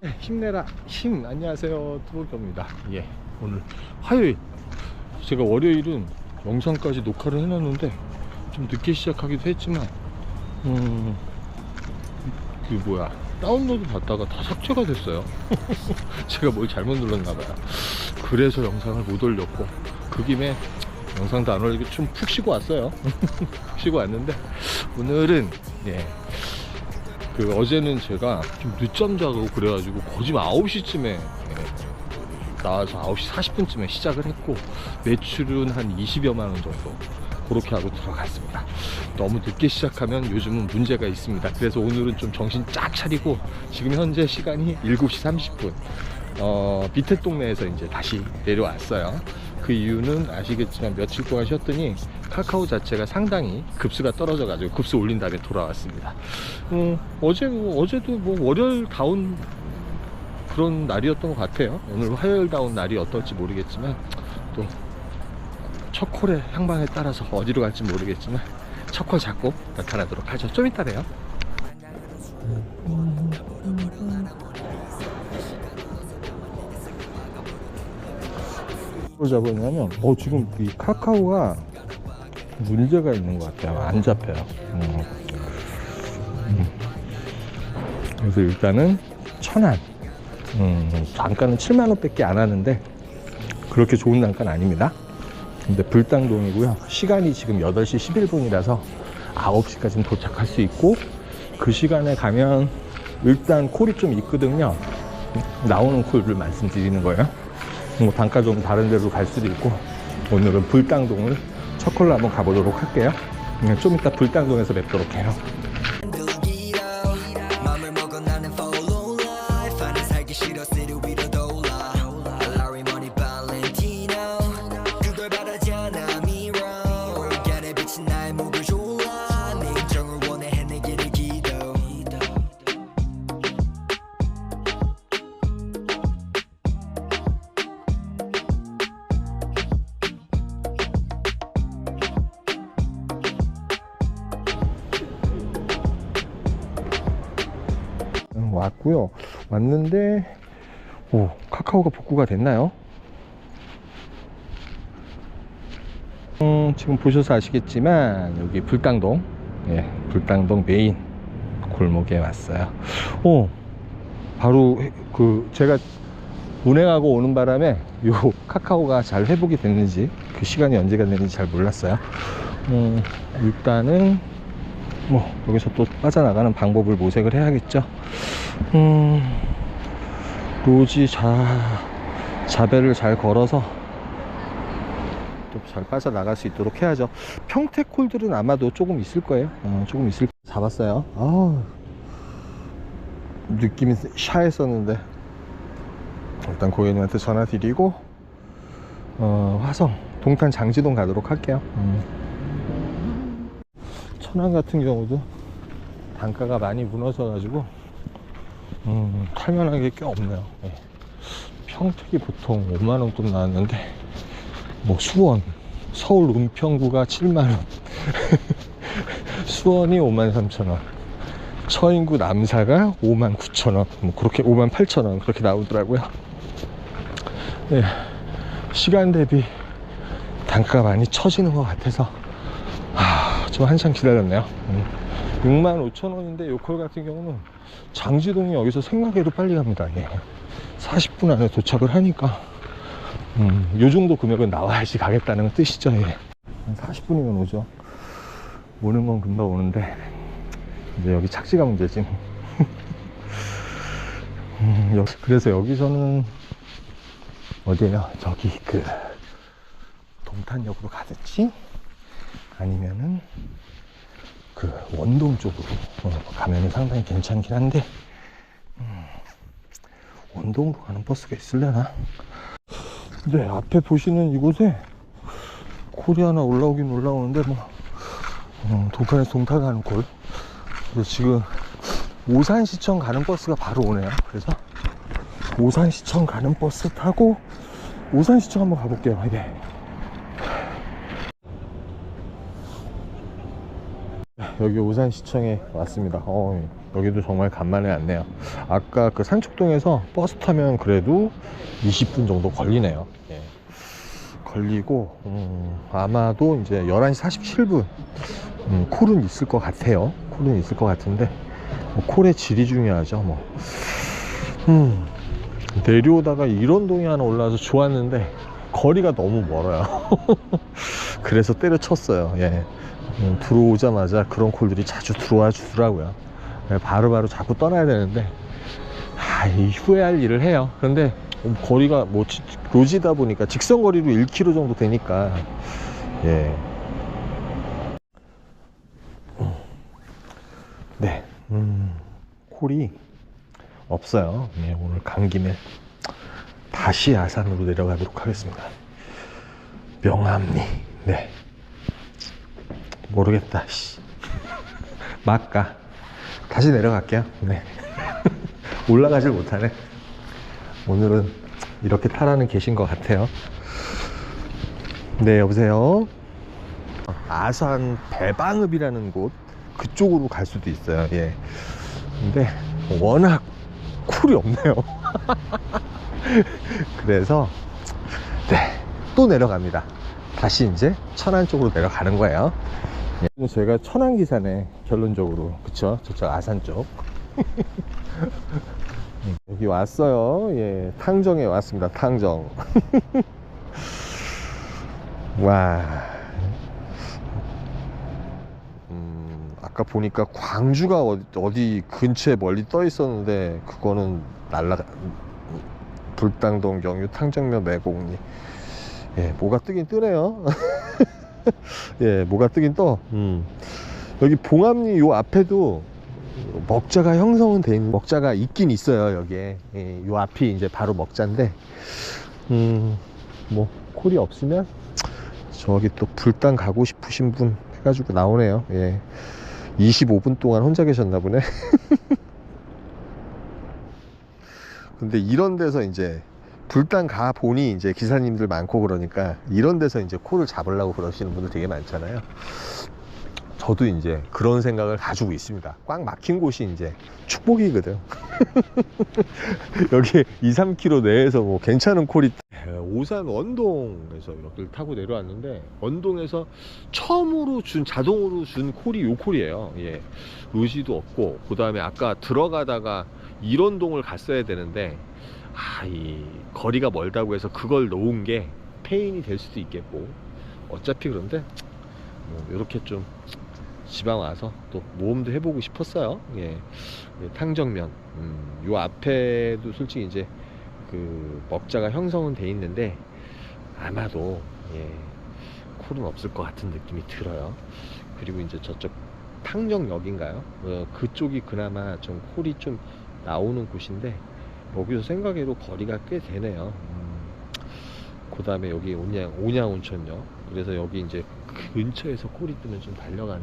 네, 힘내라. 힘 안녕하세요. 투볼입니다. 예 오늘 화요일. 제가 월요일은 영상까지 녹화를 해놨는데 좀 늦게 시작하기도 했지만 음 그 뭐야 다운로드 받다가 다 삭제가 됐어요. 제가 뭘 잘못 눌렀나봐요. 그래서 영상을 못 올렸고 그 김에 영상도 안 올리고 좀 푹 쉬고 왔어요. 푹 쉬고 왔는데 오늘은 예 그 어제는 제가 좀 늦잠 자고 그래가지고 거짓 9시쯤에 나와서 9시 40분쯤에 시작을 했고 매출은 한 20여만 원 정도 그렇게 하고 들어갔습니다. 너무 늦게 시작하면 요즘은 문제가 있습니다. 그래서 오늘은 좀 정신 쫙 차리고 지금 현재 시간이 7시 30분. 어, 밑에 동네에서 이제 다시 내려왔어요. 그 이유는 아시겠지만 며칠 동안 쉬었더니 카카오 자체가 상당히 급수가 떨어져 가지고 급수 올린 다음에 돌아왔습니다. 어, 어제 뭐, 어제도 뭐 월요일 다운 그런 날이었던 것 같아요. 오늘 화요일 다운 날이 어떨지 모르겠지만 또 첫콜의 향방에 따라서 어디로 갈지 모르겠지만 첫콜 잡고 나타나도록 하죠. 좀 이따 봬요. 뭘 잡았냐면 어 지금 이 카카오가 문제가 있는 것 같아요. 안 잡혀요. 음. 음. 그래서 일단은 천안. 음, 단가는 7만원 밖에 안 하는데 그렇게 좋은 단가는 아닙니다. 근데 불당동이고요. 시간이 지금 8시 11분이라서 9시까지는 도착할 수 있고 그 시간에 가면 일단 콜이 좀 있거든요. 나오는 콜을 말씀드리는 거예요 뭐 단가 좀 다른 데로 갈 수도 있고 오늘은 불당동을 첫 콜로 한번 가보도록 할게요. 음, 좀 이따 불당동에서 뵙도록 해요 왔는데 오 카카오가 복구가 됐나요? 음, 지금 보셔서 아시겠지만 여기 불당동 예, 불당동 메인 골목에 왔어요. 오 바로 해- 그 제가 운행하고 오는 바람에 요 카카오가 잘 회복이 됐는지 그 시간이 언제가 됐는지 잘 몰랐어요. 음, 일단은 뭐 여기서 또 빠져나가는 방법을 모색을 해야겠죠. 음, 로지 자, 자배를 잘 걸어서 또 잘 빠져나갈 수 있도록 해야죠. 평택 콜들은 아마도 조금 있을 거예요. 어, 조금 있을 잡았어요. 아 느낌이 샤했었는데 일단 고객님한테 전화 드리고 어, 화성 동탄 장지동 가도록 할게요. 음. 천안 같은 경우도 단가가 많이 무너져 가지고 음, 탈만한 게 꽤 없네요. 예. 평택이 보통 5만원 돈 나왔는데, 뭐, 수원, 서울 은평구가 7만원, 수원이 5만 3천원, 서인구 남사가 5만 9천원, 뭐, 그렇게 5만 8천원, 그렇게 나오더라고요. 예. 시간 대비 단가가 많이 처지는 것 같아서, 아, 좀 한참 기다렸네요. 음. 6만 5천 원인데 요콜 같은 경우는 장지동이 여기서 생각외로 빨리 갑니다. 예. 40분 안에 도착을 하니까 음, 요 정도 금액은 나와야지 가겠다는 뜻이죠. 예. 한 40분이면 오죠. 오는 건 금방 오는데 이제 여기 착지가 문제지. 음, 여- 그래서 여기서는 어디에요? 저기 그 동탄역으로 가든지 아니면은 그 원동 쪽으로 어, 가면 상당히 괜찮긴 한데 음, 원동으로 가는 버스가 있을려나? 네 앞에 보시는 이곳에 하나 올라오긴 올라오는데 뭐 어, 동탄에서 동탄 가는 콜. 그래서 지금 오산시청 가는 버스가 바로 오네요. 그래서 오산시청 가는 버스 타고 오산시청 한번 가볼게요. 이게 여기 오산시청에 왔습니다. 어, 여기도 정말 간만에 왔네요. 아까 그 산책동에서 버스 타면 그래도 20분 정도 걸리네요. 예. 걸리고, 음, 아마도 이제 11시 47분, 음, 콜은 있을 것 같아요. 콜은 있을 것 같은데, 뭐 콜의 질이 중요하죠, 뭐. 음, 내려오다가 이런 동이 하나 올라와서 좋았는데, 거리가 너무 멀어요. 그래서 때려쳤어요. 예. 음, 들어오자마자 그런 콜들이 자주 들어와 주더라고요. 예, 바로 바로 자꾸 떠나야 되는데, 아, 이 후회할 일을 해요. 그런데 음, 거리가 뭐 지- 로지다 보니까 직선 거리로 1km 정도 되니까, 예. 음. 네, 음, 콜이 없어요. 예, 오늘 간 김에 다시 아산으로 내려가도록 하겠습니다. 명암리, 네. 모르겠다. 씨. 막가. 다시 내려갈게요. 네. 올라가질 못하네. 오늘은 이렇게 타라는 계신 것 같아요. 네, 여보세요. 아산 대방읍이라는 곳 그쪽으로 갈 수도 있어요. 예. 근데 워낙 쿨이 없네요. 그래서 네, 또 내려갑니다. 다시 이제 천안 쪽으로 내려가는 거예요. 예. 저희가 천안 기사네 결론적으로 그쵸? 저쪽 아산 쪽. 음, 여기 왔어요. 예, 탕정에 왔습니다. 탕정. 와. 음, 아까 보니까 광주가 어디 근처에 멀리 떠 있었는데 그거는 날라가 불당동 경유 탕정면 매곡리. 예, 뭐가 뜨긴 뜨네요. 예, 뭐가 뜨긴 떠. 음. 여기 봉암리 요 앞에도 먹자가 형성은 돼 있는 먹자가 있긴 있어요 여기에. 예, 요 앞이 이제 바로 먹자인데. 음 뭐 콜이 없으면 저기 또 불당 가고 싶으신 분 해가지고 나오네요. 예. 25분 동안 혼자 계셨나 보네. 근데 이런 데서 이제 불당 가 보니 이제 기사님들 많고 그러니까 이런 데서 이제 콜을 잡으려고 그러시는 분들 되게 많잖아요 저도 이제 그런 생각을 가지고 있습니다. 꽉 막힌 곳이 이제 축복이거든. 여기 2, 3km 내에서 뭐 괜찮은 콜이 오산 원동에서 여기를 타고 내려왔는데 원동에서 처음으로 준 자동으로 준 콜이 요 콜이에요. 예. 로지도 없고 그다음에 아까 들어가다가 일원동을 갔어야 되는데 아, 이 거리가 멀다고 해서 그걸 놓은 게 페인이 될 수도 있겠고 어차피 그런데 뭐 이렇게 좀 지방 와서 또 모험도 해보고 싶었어요. 예, 예, 탕정면. 음, 요 앞에도 솔직히 이제 그 먹자가 형성은 돼 있는데 아마도 예, 콜은 없을 것 같은 느낌이 들어요. 그리고 이제 저쪽 탕정역인가요? 어, 그쪽이 그나마 좀 콜이 좀 나오는 곳인데 여기서 생각해도 거리가 꽤 되네요. 음, 그 다음에 여기 온양, 온양 온천역. 그래서 여기 이제 근처에서 콜이 뜨면 좀 달려가는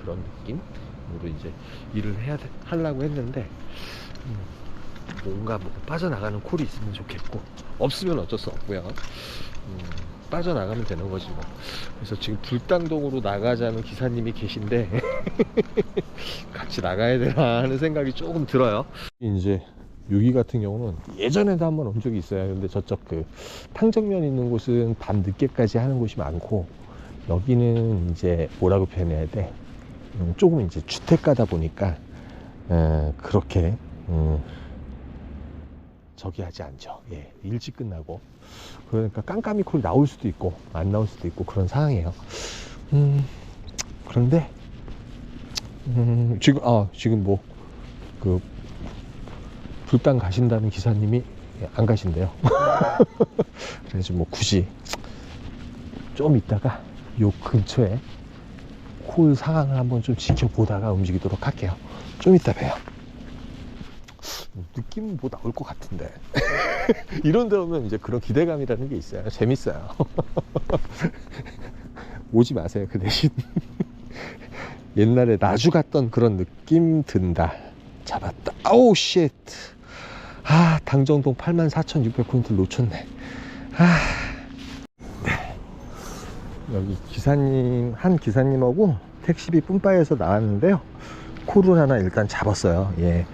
그런 느낌으로 이제 일을 해야 돼, 하려고 했는데, 음, 뭔가 뭐 빠져나가는 콜이 있으면 좋겠고, 없으면 어쩔 수 없고요. 음, 빠져나가면 되는 거지 뭐. 그래서 지금 불당동으로 나가자는 기사님이 계신데, 같이 나가야 되나 하는 생각이 조금 들어요. 이제 여기 같은 경우는 예전에도 한번 온 적이 있어요. 근데 저쪽 그 탕정면 있는 곳은 밤 늦게까지 하는 곳이 많고 여기는 이제 뭐라고 표현해야 돼? 음, 조금 이제 주택가다 보니까 어, 그렇게 음, 저기 하지 않죠. 예, 일찍 끝나고 그러니까 깜깜이 콜 나올 수도 있고 안 나올 수도 있고 그런 상황이에요. 음, 그런데 음, 지금 아 지금 뭐그 불당 가신다는 기사님이 안 가신대요. 그래서 뭐 굳이 좀 있다가 요 근처에 콜 상황을 한번 좀 지켜보다가 움직이도록 할게요. 좀 이따 봬요. 느낌은 뭐 나올 것 같은데. 이런 데 오면 이제 그런 기대감이라는 게 있어요. 재밌어요. 오지 마세요. 그 대신. 옛날에 나주 갔던 그런 느낌 든다. 잡았다. 아우, 쉣. 아, 당정동 84,600포인트 놓쳤네. 아. 네. 여기 기사님, 한 기사님하고 택시비 뿜빠에서 나왔는데요. 콜을 하나 일단 잡았어요. 예.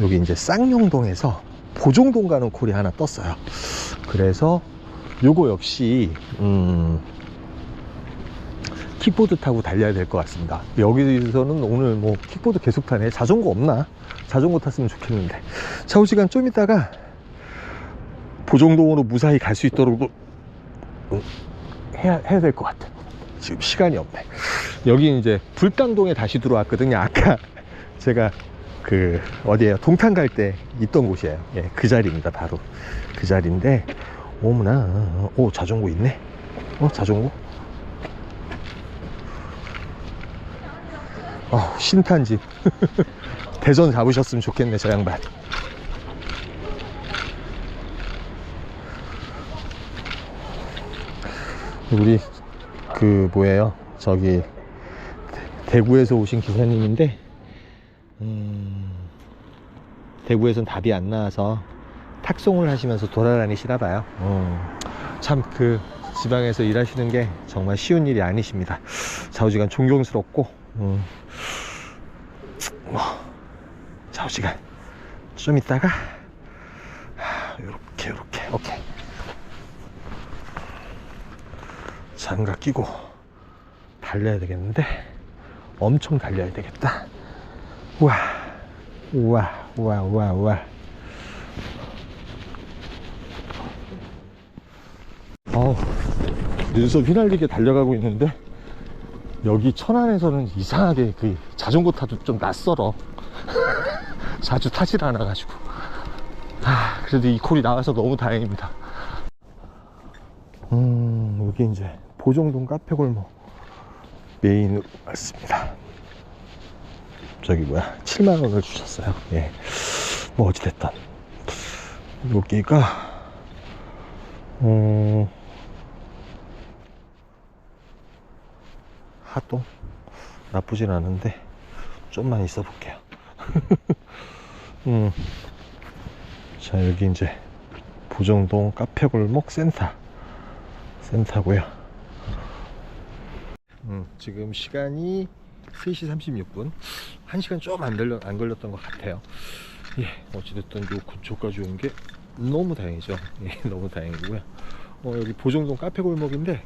여기 이제 쌍용동에서 보정동 가는 콜이 하나 떴어요. 그래서 요거 역시 음 킥보드 타고 달려야 될 것 같습니다. 여기서는 오늘 뭐 킥보드 계속 타네. 자전거 없나? 자전거 탔으면 좋겠는데. 샤워 시간 좀 있다가 보정동으로 무사히 갈 수 있도록 음, 해야, 해야 될 것 같아. 지금 시간이 없네. 여기 이제 불당동에 다시 들어왔거든요. 아까 제가 그 어디에요? 동탄 갈 때 있던 곳이에요. 예, 그 자리입니다. 바로 그 자리인데 오무나 오 자전거 있네. 어 자전거? 어 신탄집 대전 잡으셨으면 좋겠네 저 양반. 우리 그 뭐예요? 저기 대- 대구에서 오신 기사님인데 음, 대구에선 답이 안 나와서 탁송을 하시면서 돌아다니시나 봐요. 참그 지방에서 일하시는 게 정말 쉬운 일이 아니십니다. 좌우지간 존경스럽고 음, 뭐 좌우지간. 좀 있다가 하, 요렇게 요렇게 오케이. 장갑 끼고 달려야 되겠는데 엄청 달려야 되겠다. 우와 우와 우와 우와 우와. 어우 눈썹 휘날리게 달려가고 있는데 여기 천안에서는 이상하게 그 자전거 타도 좀 낯설어. 자주 타질 않아 가지고. 아 그래도 이 콜이 나와서 너무 다행입니다. 음 여기 이제 보정동 카페 골목 메인으로 왔습니다. 저기 뭐야 7만원을 주셨어요. 예 뭐 어찌됐든. 여기가 음 하동 나쁘진 않은데 좀만 있어 볼게요. 음. 자 여기 이제 보정동 카페골목 센터. 센터고요. 음, 지금 시간이 3시 36분. 1시간 좀 안 걸려, 안 걸렸던 것 같아요. 예 어찌됐든 요 근처까지 온 게 너무 다행이죠. 예 너무 다행이고요. 어, 여기 보정동 카페 골목인데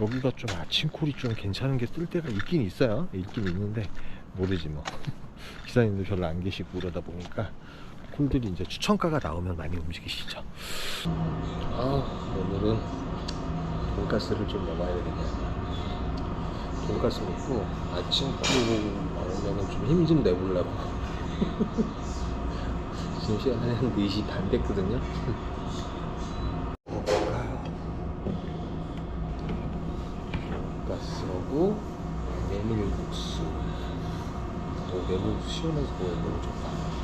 여기가 좀 아침콜이 좀 괜찮은 게 뜰 때가 있긴 있어요. 있긴 있는데 모르지 뭐. 기사님들 별로 안 계시고 그러다 보니까 콜들이 이제 추천가가 나오면 많이 움직이시죠. 아 오늘은 돈가스를 좀 먹어야 되겠네요. 돈가스 먹고 아침 콜 나오면은 좀힘 좀 내보려고. 지금 시간이 한 4시 반 됐거든요? 돈가스하고 메밀국수 오 메밀국수 시원해서 먹으면 너무 좋다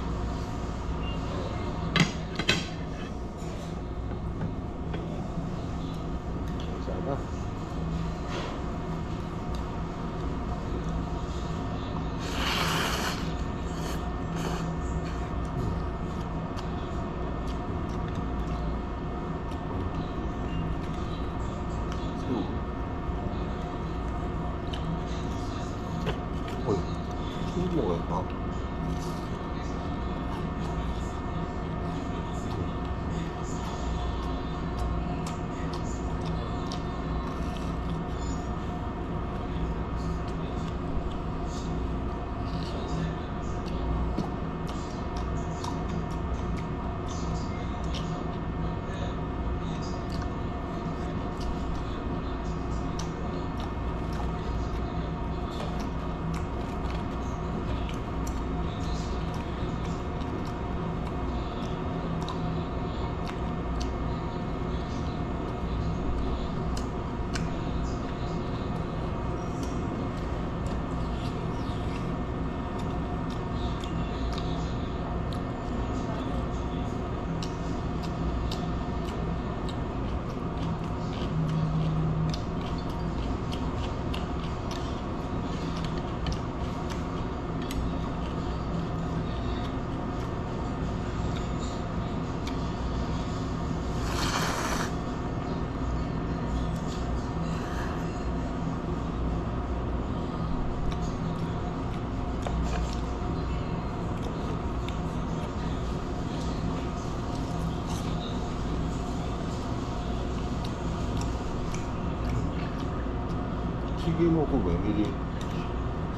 튀김하고 메밀이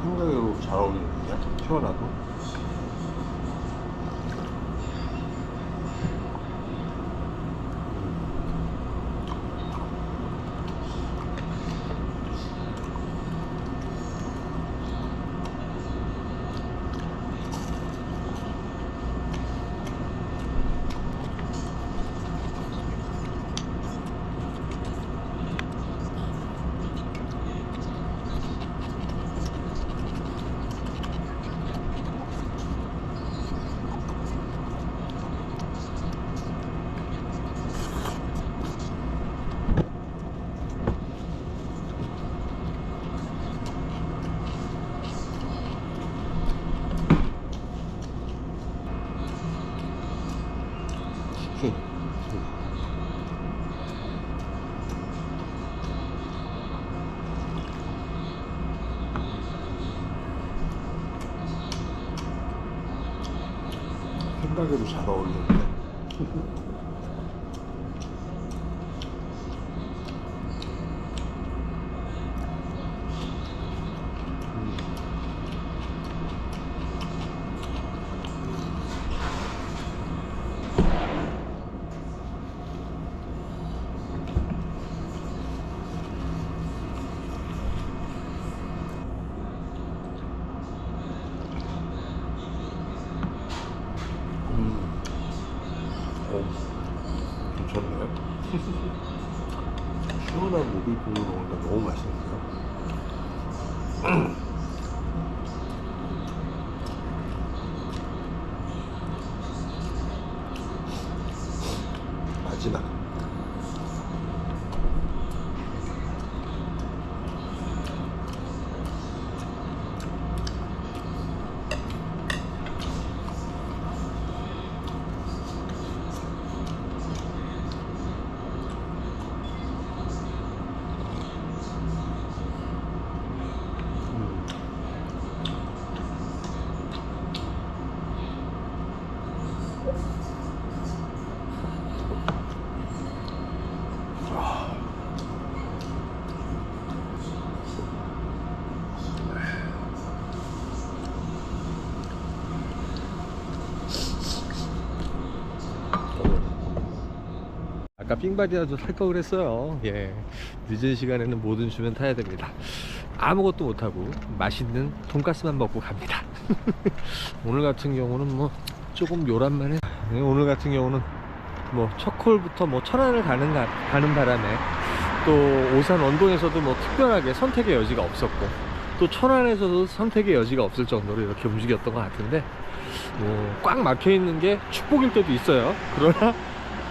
생각으로 잘 어울리는데? 시원하고 생각에도 잘 어울리는데 음. 오, 괜찮네. 시원한 모빌콩으로 먹으니까 너무 맛있는데요. 마지막. 아까 삥바디라도 살 걸 그랬어요. 예. 늦은 시간에는 뭐든 주면 타야 됩니다. 아무것도 못하고 맛있는 돈가스만 먹고 갑니다. 오늘 같은 경우는 뭐 조금 요란만 해. 예, 오늘 같은 경우는 뭐 첫콜부터 뭐 천안을 가는, 가, 가는 바람에 또 오산 원동에서도 뭐 특별하게 선택의 여지가 없었고 또 천안에서도 선택의 여지가 없을 정도로 이렇게 움직였던 것 같은데 뭐 꽉 막혀 있는 게 축복일 때도 있어요. 그러나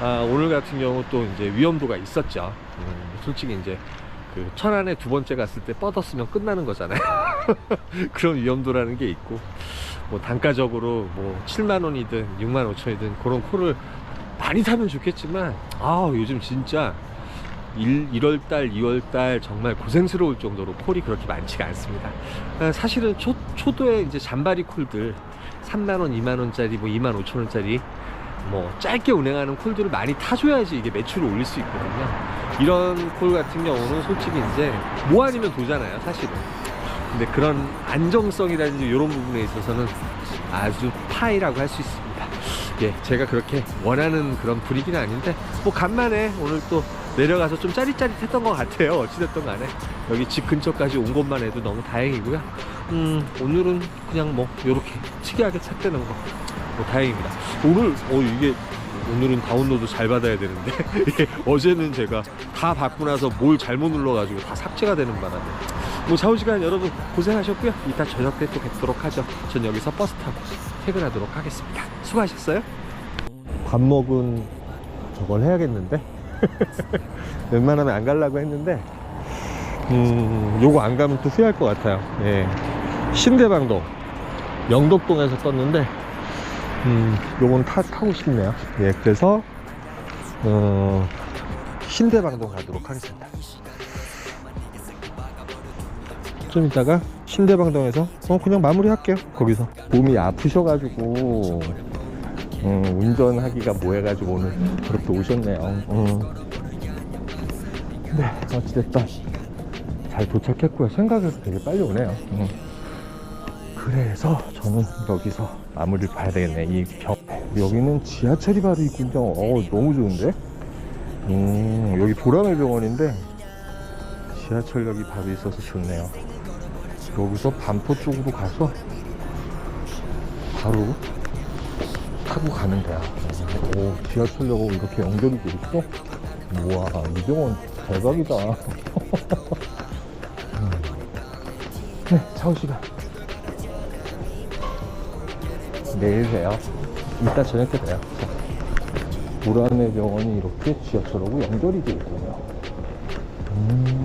아, 오늘 같은 경우 또 이제 위험도가 있었죠. 음, 솔직히 이제 그 천안에 두 번째 갔을 때 뻗었으면 끝나는 거잖아요. 그런 위험도라는 게 있고 뭐 단가적으로 뭐 7만 원이든 6만 5천이든 그런 콜을 많이 타면 좋겠지만 아 요즘 진짜 1, 1월달, 2월달 정말 고생스러울 정도로 콜이 그렇게 많지가 않습니다. 아, 사실은 초, 초도에 이제 잔바리 콜들 3만원, 2만원짜리, 뭐 2만 5천원짜리 뭐 짧게 운행하는 콜들을 많이 타줘야지 이게 매출을 올릴 수 있거든요. 이런 콜 같은 경우는 솔직히 이제 뭐 아니면 도잖아요, 사실은. 근데 그런 안정성이라든지 이런 부분에 있어서는 아주 파이라고 할 수 있습니다. 예, 제가 그렇게 원하는 그런 분위기는 아닌데 뭐 간만에 오늘 또 내려가서 좀 짜릿짜릿했던 것 같아요. 어찌됐든 간에 여기 집 근처까지 온 것만 해도 너무 다행이고요. 음, 오늘은 그냥 뭐 요렇게 특이하게 찾대는 거. 뭐 다행입니다. 오늘 어 이게 오늘은 다운로드 잘 받아야 되는데 예, 어제는 제가 다 받고 나서 뭘 잘못 눌러가지고 다 삭제가 되는 바람에 뭐 좌우시간 여러분 고생하셨고요. 이따 저녁 때 또 뵙도록 하죠. 전 여기서 버스 타고 퇴근하도록 하겠습니다. 수고하셨어요. 밥 먹은 저걸 해야겠는데 웬만하면 안 가려고 했는데 음 요거 안 가면 또 후회할 것 같아요. 예. 신대방동 영덕동에서 떴는데 음, 요건 타, 타고 싶네요. 예, 그래서, 어, 신대방동 가도록 하겠습니다. 좀 이따가 신대방동에서, 어, 그냥 마무리 할게요. 거기서. 몸이 아프셔가지고, 음, 운전하기가 뭐해가지고 오늘 그렇게 오셨네요. 음. 네, 어찌됐든. 잘잘 도착했고요. 생각해도 되게 빨리 오네요. 음. 그래서 저는 여기서 마무리를 봐야 되겠네. 이 병. 여기는 지하철이 바로 있군요. 어, 너무 좋은데? 음, 여기 보라매 병원인데 지하철역이 바로 있어서 좋네요. 여기서 반포 쪽으로 가서 바로 타고 가면 돼요. 오, 지하철역하고 이렇게 연결이 돼 있어? 우와, 이 병원 대박이다. 음. 네, 차오 시간. 내일 봬요. 이따 저녁 때 봬요. 보라매 병원이 이렇게 지하철하고 연결이 되어 있군요. 음.